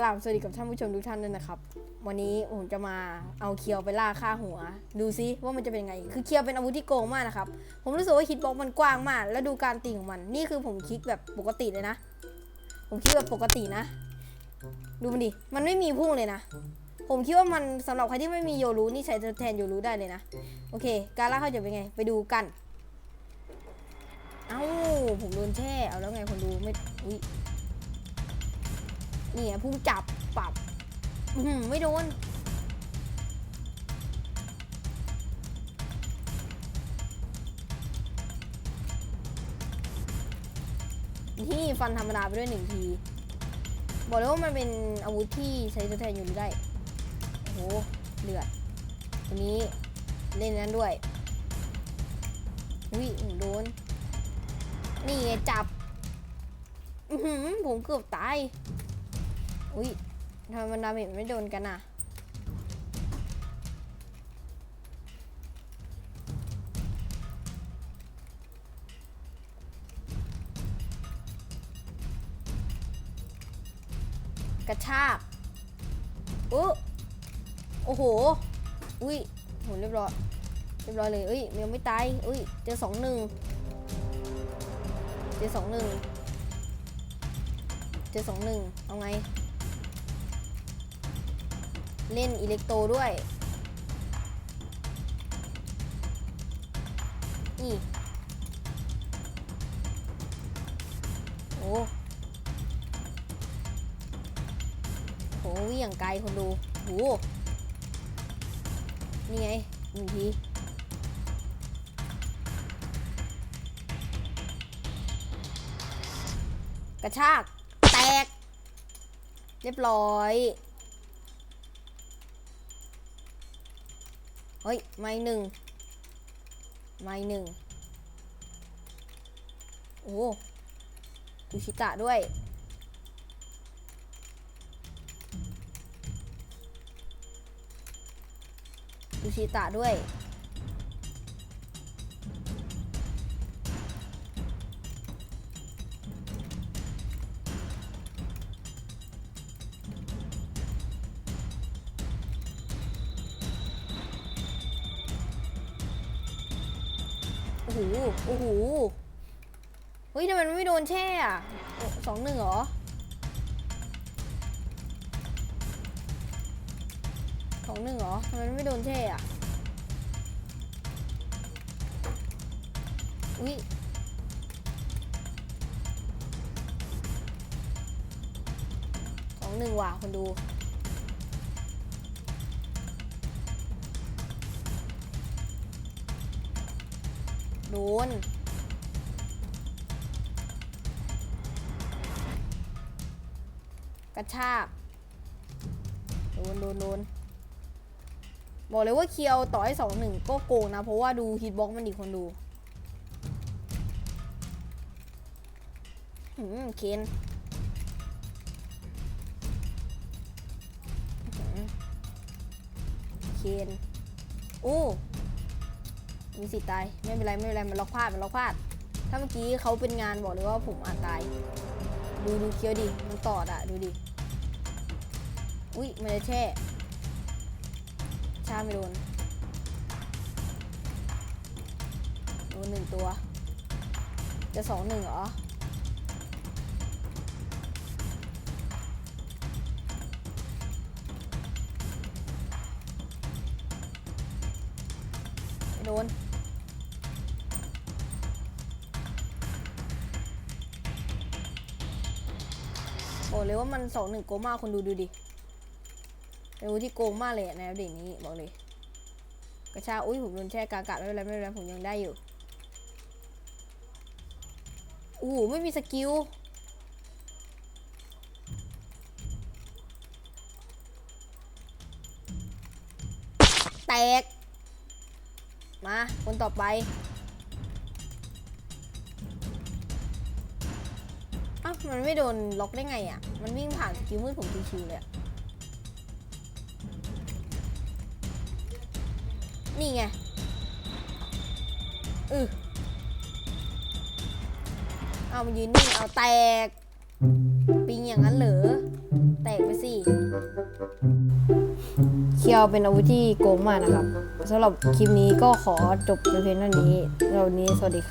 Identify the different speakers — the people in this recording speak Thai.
Speaker 1: กราบสวัสดีกับท่านผู้ชมทุกท่านด้วยนะครับ วันนี้ผมจะมาเอาเคียวไปล่าฆ่าหัว ดูซิว่ามันจะเป็นไง คือเคียวเป็นอาวุธที่โกงมากนะครับ ผมรู้สึกว่าฮิตบ็อกมันกว้างมาก แล้วดูการตีของมัน นี่คือผมคลิกแบบปกติเลยนะ ผมคลิกแบบปกตินะ ดูมันดิ มันไม่มีพุ่งเลยนะ ผมคิดว่ามันสำหรับใครที่ไม่มีโยรู้นี่ใช้แทนโยรู้ได้เลยนะ โอเค การล่าเขาจะเป็นไง ไปดูกัน เอ้า ผมโดนแช่ เอาแล้วไงคนดูไม่ อุ้ย เนี่ไงพุ่งจับปรับไม่โดนที่ฟันธรรมดาไปด้วยหนึ่งที บอกเลยว่ามันเป็นอาวุธที่ใช้ทดแทนอยู่ได้ โอ้โหเลือดตัวนี้เล่นนั้นด้วยอุ้ยโดน นี่จับหือผมเกือบตาย อุ้ยทำไมมันดาเมจไม่โดนกันอะ กระชากโอ้โอ้โห อุ้ยโหเรียบร้อยเรียบร้อยเลยเอ้ยยังไม่ตายอุ้ยเจอสองหนึ่งเจอสองหนึ่งเจอสองหนึ่งเอาไง เล่นอิเล็กโตด้วย นี่ โอ้โหวิ่งอย่างไกลคนดูโหนี่ไงหนึ่งทีกระชาก แตก เรียบร้อย เฮ้ย ไม่หนึ่ง ไม่หนึ่ง โอ้ดูชิตะด้วยดูชิตะด้วย อ้โห โอ้โห เฮ้ยทำไมมันไม่โดนแช่อะสองหนึ่งเหรอ สองหนึ่งเหรอทำไมมันไม่โดนแช่อะอุ้ยสองหนึ่งว่ะคนดู โดนกระชากโดนโดนโดนบอกเลยว่าเคียวต่อให้สองหนึ่งก็โกงนะ เพราะว่าดูฮิตบ็อกมันดีคนดูหืมเคนอื้อหือเคนโอ้ มีสิทธิ์ตายไม่เป็นไรไม่เป็นไรมันล็อกพลาดมันล็อกพลาด ถ้าเมื่อกี้เขาเป็นงานบอกเลยว่าผมอาจตาย ดูดูเคียวดิมันตอดอะดูดิอุ้ยมันจะแช่ชาไม่โดนโดนหนึ่งตัว จะสองหนึ่งเหรอ โดน บอกเลยว่ามันสองหนึ่งโกงมากคนดูดูดิเป็นอาวุธที่โกงมากเลยอะในอัปเดตนี้บอกเลย กระชาอุ้ยผมโดนแช่กากะไม่เป็นไรไม่เป็นไรผมยังได้อยู่อู้หูไม่มีสกิลแตก มาคนต่อไปอ้าวมันไม่โดนล็อกได้ไงอะ มันวิ่งผ่านสกิลมืดผมชิวๆเลยอะนี่ไงอือเอามันยืนนิ่งเอาแตก ปิงอย่างนั้นเหรอ แตกไปสิ คียวเป็นอาวุธที่โกงมากนะครับสำหรับคลิปนี้ก็ขอจบเพียงเท่านี้เรานี้สวัสดีครับ